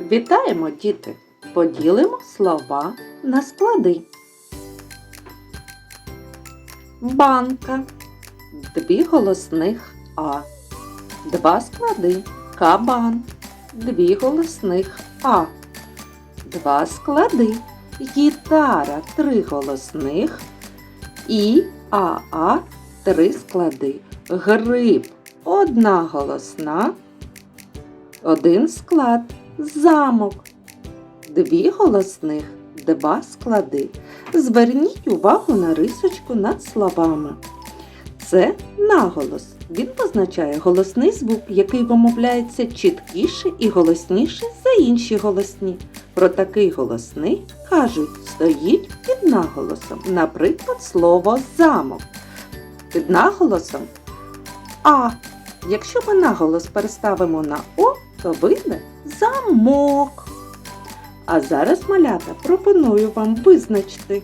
Вітаємо, діти! Поділимо слова на склади. Банка. Дві голосних А. Два склади. Кабан. Дві голосних А. Два склади. Гітара. Три голосних. І АА. Три склади. Гриб. Одна голосна. Один склад. Замок. Дві голосних. Два склади. Зверніть увагу на рисочку над словами. Це наголос. Він позначає голосний звук, який вимовляється чіткіше і голосніше за інші голосні. Про такий голосний кажуть, стоїть під наголосом. Наприклад, слово замок. Під наголосом А. Якщо ми наголос переставимо на О, то вийде замок. А зараз, малята, пропоную вам визначити,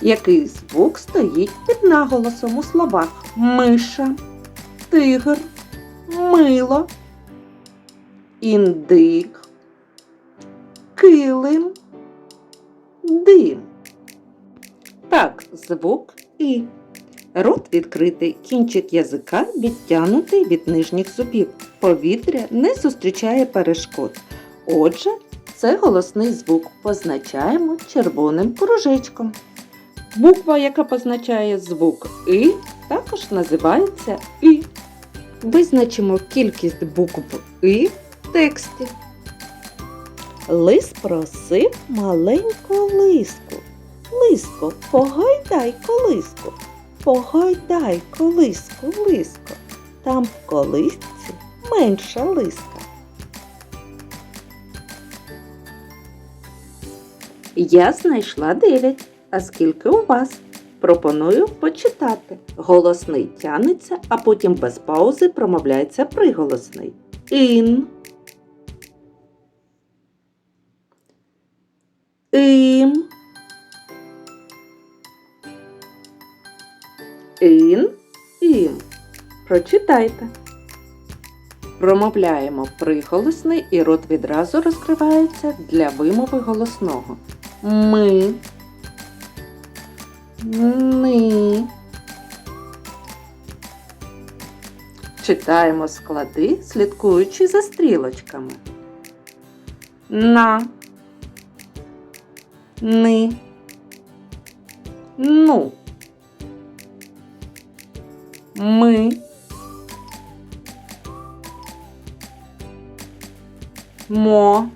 який звук стоїть під наголосом у словах миша, тигр, мило, індик, килим, дим. Так, звук І. Рот відкритий, кінчик язика відтягнутий від нижніх зубів. Повітря не зустрічає перешкод. Отже, це голосний звук позначаємо червоним кружечком. Буква, яка позначає звук І, також називається І. Визначимо кількість букв І в тексті. Лис просив маленьку лиску. Лиско, погайдай колиску. Погайдай колиску, лиско. Там в колисці менша лиска. Я знайшла 9. А скільки у вас? Пропоную почитати. Голосний тянеться, а потім без паузи промовляється приголосний. Ін. Ім. Ін. Ім. Прочитайте. Промовляємо приголосний і рот відразу розкривається для вимови голосного. Ми. Ни. Читаємо склади, слідкуючи за стрілочками. На. Ни. Ну. Ми. Мо.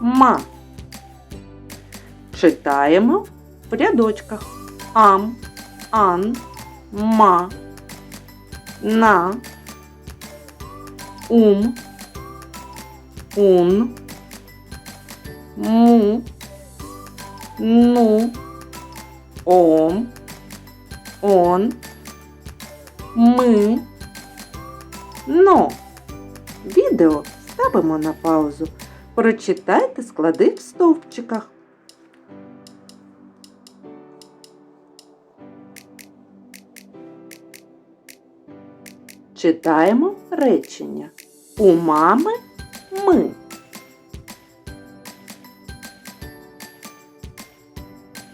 Ма. Читаємо в рядочках. Ам, ан, ма, на, ум, ун, му, ну, ом, он, ми, но. Відео ставимо на паузу. Прочитайте склади в стовпчиках. Читаємо речення. У мами ми.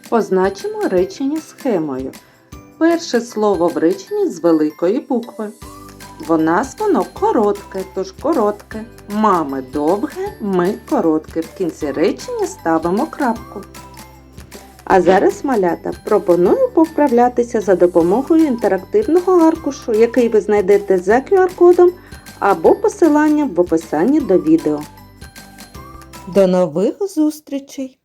Позначимо речення схемою. Перше слово в реченні з великої букви. В нас воно коротке, тож коротке. Мами довге, ми коротке. В кінці речення ставимо крапку. А зараз, малята, пропоную поправлятися за допомогою інтерактивного аркушу, який ви знайдете за QR-кодом або посиланням в описанні до відео. До нових зустрічей!